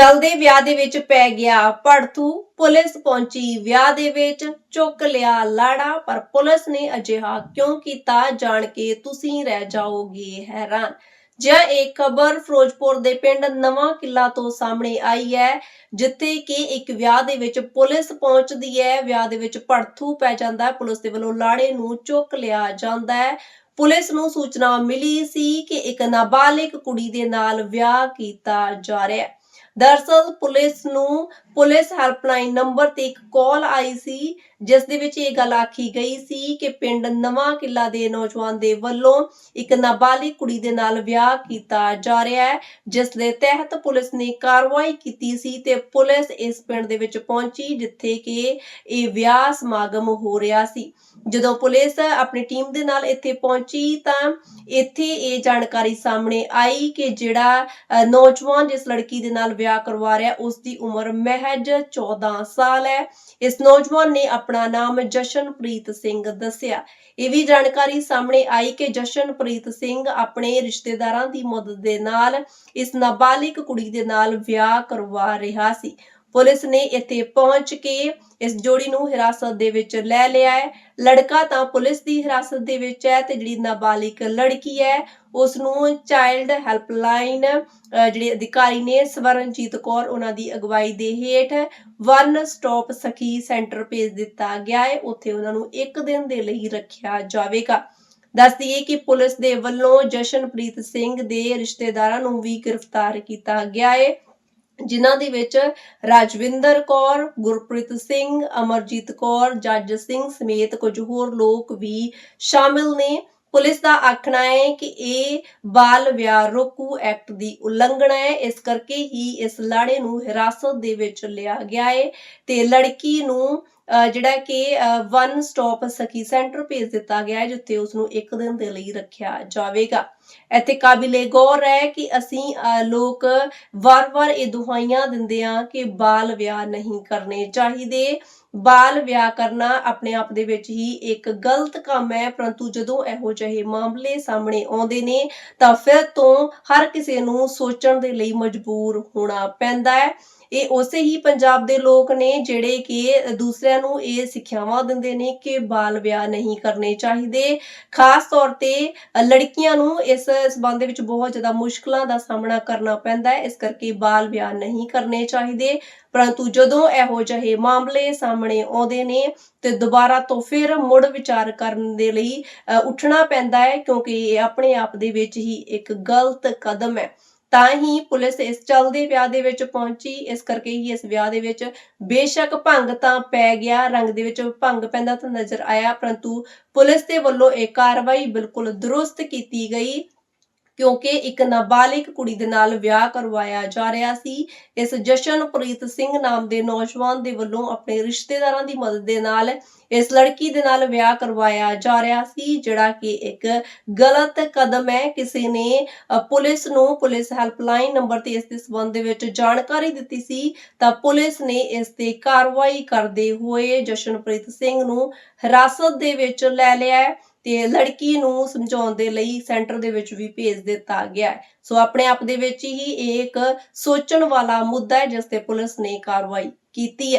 ਚਲਦੇ ਵਿਆਹ ਦੇ ਵਿੱਚ ਪੈ ਗਿਆ ਭੜਥੂ। ਪੁਲਿਸ ਪਹੁੰਚੀ। ਵਿਆਹ ਦੇ ਵਿੱਚ ਚੁੱਕ ਲਿਆ ਲਾੜਾ, ਪਰ ਪੁਲਿਸ ਨੇ ਅਜਿਹਾ ਕਿਉਂ ਕੀਤਾ ਜਾਣ ਕੇ ਤੁਸੀਂ ਰਹਿ ਜਾਓਗੇ ਹੈਰਾਨ? ਜਿਹ ਇੱਕ ਖਬਰ ਫਿਰੋਜ਼ਪੁਰ ਦੇ ਪਿੰਡ ਨਵਾਂ ਕਿੱਲਾ ਤੋਂ ਸਾਹਮਣੇ ਆਈ ਹੈ, ਜਿੱਥੇ ਕਿ ਇੱਕ ਵਿਆਹ ਦੇ ਵਿੱਚ ਪੁਲਿਸ ਪਹੁੰਚਦੀ ਹੈ। ਵਿਆਹ ਦੇ ਵਿੱਚ ਭੜਥੂ ਪੈ ਜਾਂਦਾ ਹੈ। ਪੁਲਿਸ ਦੇ ਵੱਲੋਂ ਲਾੜੇ ਨੂੰ ਚੁੱਕ ਲਿਆ ਜਾਂਦਾ ਹੈ। ਪੁਲਿਸ ਨੂੰ ਸੂਚਨਾ ਮਿਲੀ ਸੀ ਕਿ ਇੱਕ ਨਾਬਾਲਿਗ ਕੁੜੀ ਦੇ ਨਾਲ ਵਿਆਹ ਕੀਤਾ ਜਾ ਰਿਹਾ ਹੈ। ਦਰਅਸਲ ਪੁਲਿਸ ਨੂੰ ਪੁਲਿਸ ਹੈਲਪਲਾਈਨ ਨੰਬਰ ਤੇ ਇੱਕ ਕਾਲ ਆਈ ਸੀ, ਜਿਸ ਦੇ ਵਿੱਚ ਇਹ ਗੱਲ ਆਖੀ ਗਈ ਸੀ ਕਿ ਪਿੰਡ ਨਵਾਂ ਕਿੱਲਾ ਦੇ ਨੌਜਵਾਨ ਦੇ ਵੱਲੋਂ ਇੱਕ ਨਾਬਾਲਿਗ ਕੁੜੀ ਦੇ ਨਾਲ ਵਿਆਹ ਕੀਤਾ ਜਾ ਰਿਹਾ ਹੈ, ਜਿਸ ਦੇ ਤਹਿਤ ਪੁਲਿਸ ਨੇ ਕਾਰਵਾਈ ਕੀਤੀ ਸੀ ਤੇ ਪੁਲਿਸ ਇਸ ਪਿੰਡ ਦੇ ਵਿੱਚ ਪਹੁੰਚੀ, ਜਿੱਥੇ ਕਿ ਇਹ ਵਿਆਹ ਸਮਾਗਮ ਹੋ ਰਿਹਾ ਸੀ। ਜਦੋਂ ਪੁਲਿਸ ਆਪਣੀ ਟੀਮ ਦੇ ਨਾਲ ਇੱਥੇ ਪਹੁੰਚੀ ਤਾਂ ਇੱਥੇ ਇਹ ਜਾਣਕਾਰੀ ਸਾਹਮਣੇ ਆਈ ਕਿ ਜਿਹੜਾ ਨੌਜਵਾਨ ਜਿਸ ਲੜਕੀ ਦੇ ਨਾਲ ਵਿਆਹ ਕਰਵਾ ਰਿਹਾ, ਉਸ ਦੀ ਉਮਰ ਮਹਿਜ 14 ਸਾਲ ਹੈ। ਇਸ ਨੌਜਵਾਨ ਨੇ ਆਪਣਾ ਨਾਮ ਜਸ਼ਨਪ੍ਰੀਤ ਸਿੰਘ ਦੱਸਿਆ। ਇਹ ਵੀ ਜਾਣਕਾਰੀ ਸਾਹਮਣੇ ਆਈ ਕਿ ਜਸ਼ਨਪ੍ਰੀਤ ਸਿੰਘ ਆਪਣੇ ਰਿਸ਼ਤੇਦਾਰਾਂ ਦੀ ਮਦਦ ਦੇ ਨਾਲ ਇਸ ਨਾਬਾਲਿਗ ਕੁੜੀ ਦੇ ਨਾਲ ਵਿਆਹ ਕਰਵਾ ਰਿਹਾ ਸੀ। ਪੁਲਿਸ ਨੇ ਇੱਥੇ ਪਹੁੰਚ ਕੇ ਇਸ ਜੋੜੀ ਨੂੰ ਹਿਰਾਸਤ ਦੇ ਵਿੱਚ ਲੈ ਲਿਆ ਹੈ। ਲੜਕਾ ਤਾਂ ਪੁਲਿਸ ਦੀ ਹਿਰਾਸਤ ਦੇ ਵਿੱਚ ਹੈ ਤੇ ਜਿਹੜੀ ਨਾਬਾਲਿਗ ਲੜਕੀ ਹੈ ਉਸ ਨੂੰ ਚਾਈਲਡ ਹੈਲਪਲਾਈਨ ਜਿਹੜੇ ਅਧਿਕਾਰੀ ਨੇ ਸਵਰਨਜੀਤ ਕੌਰ, ਉਹਨਾਂ ਦੀ ਅਗਵਾਈ ਦੇ ਹੇਠ ਵਨ ਸਟਾਪ ਸਖੀ ਸੈਂਟਰ ਭੇਜ ਦਿੱਤਾ ਗਿਆ ਹੈ। ਉੱਥੇ ਉਹਨਾਂ ਨੂੰ ਇੱਕ ਦਿਨ ਦੇ ਲਈ ਰੱਖਿਆ ਜਾਵੇਗਾ। ਦੱਸ ਦਈਏ ਕਿ ਪੁਲਿਸ ਦੇ ਵੱਲੋਂ ਜਸ਼ਨਪ੍ਰੀਤ ਸਿੰਘ ਦੇ ਰਿਸ਼ਤੇਦਾਰਾਂ ਨੂੰ ਵੀ ਗ੍ਰਿਫਤਾਰ ਕੀਤਾ ਗਿਆ ਹੈ। ਜਿਨ੍ਹਾਂ ਦੇ ਵਿੱਚ ਰਾਜਵਿੰਦਰ ਕੌਰ, ਗੁਰਪ੍ਰੀਤ ਸਿੰਘ, ਅਮਰਜੀਤ ਕੌਰ, ਜੱਜ ਸਿੰਘ ਸਮੇਤ ਕੁਝ ਹੋਰ ਲੋਕ ਵੀ ਸ਼ਾਮਿਲ ਨੇ। ਪੁਲਿਸ ਦਾ ਆਖਣਾ ਹੈ ਕਿ ਇਹ ਬਾਲ ਵਿਆਹ ਰੋਕੂ ਐਕਟ ਦੀ ਉਲੰਘਣਾ ਹੈ। ਇਸ ਕਰਕੇ ਹੀ ਇਸ ਲਾੜੇ ਨੂੰ ਹਿਰਾਸਤ ਦੇ ਵਿੱਚ ਲਿਆ ਗਿਆ ਹੈ ਤੇ ਲੜਕੀ ਨੂੰ ਜਿਹੜਾ ਕਿ ਵਨ ਸਟਾਪ ਸਖੀ ਸੈਂਟਰ ਭੇਜ ਦਿੱਤਾ ਗਿਆ ਹੈ, ਜਿੱਥੇ ਉਸ ਨੂੰ ਇੱਕ ਦਿਨ ਦੇ ਲਈ ਰੱਖਿਆ ਜਾਵੇਗਾ। ਇੱਥੇ ਕਾਬਿਲੇ ਗੌਰ ਹੈ ਕਿ ਅਸੀਂ ਲੋਕ ਵਾਰ-ਵਾਰ ਇਹ ਦੁਹਾਈਆਂ ਦਿੰਦੇ ਆ ਕਿ ਬਾਲ ਵਿਆਹ ਨਹੀਂ ਕਰਨੇ ਚਾਹੀਦੇ। ਬਾਲ ਵਿਆਹ ਕਰਨਾ ਆਪਣੇ ਆਪ ਦੇ ਵਿੱਚ ਹੀ ਇੱਕ ਗਲਤ ਕੰਮ ਹੈ, ਪਰੰਤੂ ਜਦੋਂ ਇਹੋ ਜਿਹੇ ਮਾਮਲੇ ਸਾਹਮਣੇ ਆਉਂਦੇ ਨੇ, ਤਾਂ ਫਿਰ ਤੋਂ ਹਰ ਕਿਸੇ ਨੂੰ ਸੋਚਣ ਦੇ ਲਈ ਮਜਬੂਰ ਹੋਣਾ ਪੈਂਦਾ ਹੈ। ਇਹ ਉਸੇ ਹੀ ਪੰਜਾਬ ਦੇ ਲੋਕ ਨੇ ਜਿਹੜੇ ਕਿ ਦੂਸਰਿਆਂ ਨੂੰ ਇਹ ਸਿੱਖਿਆਵਾਂ ਦਿੰਦੇ ਨੇ ਕਿ ਬਾਲ ਵਿਆਹ ਨਹੀਂ ਕਰਨੇ ਚਾਹੀਦੇ। ਖਾਸ ਤੌਰ ਤੇ ਲੜਕੀਆਂ ਨੂੰ ਇਸ ਸਬੰਧ ਵਿੱਚ ਬਹੁਤ ਜ਼ਿਆਦਾ ਮੁਸ਼ਕਲਾਂ ਦਾ ਸਾਹਮਣਾ ਕਰਨਾ ਪੈਂਦਾ ਹੈ। ਇਸ ਕਰਕੇ ਬਾਲ ਵਿਆਹ ਨਹੀਂ ਕਰਨੇ ਚਾਹੀਦੇ। ਪਰੰਤੂ ਜਦੋਂ ਇਹੋ ਜਿਹੇ ਮਾਮਲੇ ਸਾਹਮਣੇ ਆਉਂਦੇ ਨੇ ਤੇ ਦੁਬਾਰਾ ਤੋਂ ਫਿਰ ਮੁੜ ਵਿਚਾਰ ਕਰਨ ਦੇ ਲਈ ਅ, ਉੱਠਣਾ ਪੈਂਦਾ ਹੈ ਕਿਉਂਕਿ ਇਹ ਆਪਣੇ ਆਪ ਦੇ ਵਿੱਚ ਹੀ ਇੱਕ ਗਲਤ ਕਦਮ ਹੈ। ਤਾਂ ਹੀ ਪੁਲਿਸ ਇਸ ਚੱਲਦੇ ਵਿਆਹ ਦੇ ਵਿੱਚ ਪਹੁੰਚੀ। ਇਸ ਕਰਕੇ ਹੀ ਇਸ ਵਿਆਹ ਦੇ ਵਿੱਚ ਬੇਸ਼ੱਕ ਭੰਗ ਤਾਂ ਪੈ ਗਿਆ। ਰੰਗ ਦੇ ਵਿੱਚ ਭੰਗ ਪੈਂਦਾ ਤਾਂ ਨਜ਼ਰ ਆਇਆ, ਪਰੰਤੂ ਪੁਲਿਸ ਦੇ ਵੱਲੋਂ ਇਹ ਕਾਰਵਾਈ ਬਿਲਕੁਲ ਦਰੁਸਤ ਕੀਤੀ ਗਈ। ਕਿਉਂਕਿ ਇੱਕ ਨਾਬਾਲਿਗ ਕੁੜੀ ਦੇ ਨਾਲ ਵਿਆਹ ਕਰਵਾਇਆ ਜਾ ਰਿਹਾ ਸੀ। ਇਸ ਜਸ਼ਨਪ੍ਰੀਤ ਸਿੰਘ ਨਾਮ ਦੇ ਨੌਜਵਾਨ ਦੇ ਵੱਲੋਂ ਆਪਣੇ ਰਿਸ਼ਤੇਦਾਰਾਂ ਦੀ ਮਦਦ ਦੇ ਨਾਲ ਇਸ ਲੜਕੀ ਦੇ ਨਾਲ ਵਿਆਹ ਕਰਵਾਇਆ ਜਾ ਰਿਹਾ ਸੀ, ਜਿਹੜਾ ਕਿ ਇੱਕ ਗਲਤ ਕਦਮ ਹੈ। ਕਿਸੇ ਨੇ ਪੁਲਿਸ ਨੂੰ ਪੁਲਿਸ ਹੈਲਪਲਾਈਨ ਨੰਬਰ ਤੇ ਇਸ ਦੇ ਸੰਬੰਧ ਦੇ ਵਿੱਚ ਜਾਣਕਾਰੀ ਦਿੱਤੀ ਸੀ, ਤਾਂ ਪੁਲਿਸ ਨੇ ਇਸ ਤੇ ਕਾਰਵਾਈ ਕਰਦੇ ਹੋਏ ਜਸ਼ਨਪ੍ਰੀਤ ਸਿੰਘ ਨੂੰ ਹਿਰਾਸਤ ਦੇ ਵਿੱਚ ਲੈ ਲਿਆ ਹੈ। ਤੇ ਲੜਕੀ ਨੂੰ ਸਮਝਾਉਣ ਦੇ ਲਈ ਸੈਂਟਰ ਦੇ ਵਿੱਚ ਵੀ ਭੇਜ ਦਿੱਤਾ ਗਿਆ ਹੈ। ਸੋ ਆਪਣੇ ਆਪ ਦੇ ਵਿੱਚ ਹੀ ਇਹ ਇੱਕ ਸੋਚਣ ਵਾਲਾ ਮੁੱਦਾ ਹੈ, ਜਿਸ ਤੇ ਪੁਲਿਸ ਨੇ ਕਾਰਵਾਈ ਕੀਤੀ ਹੈ।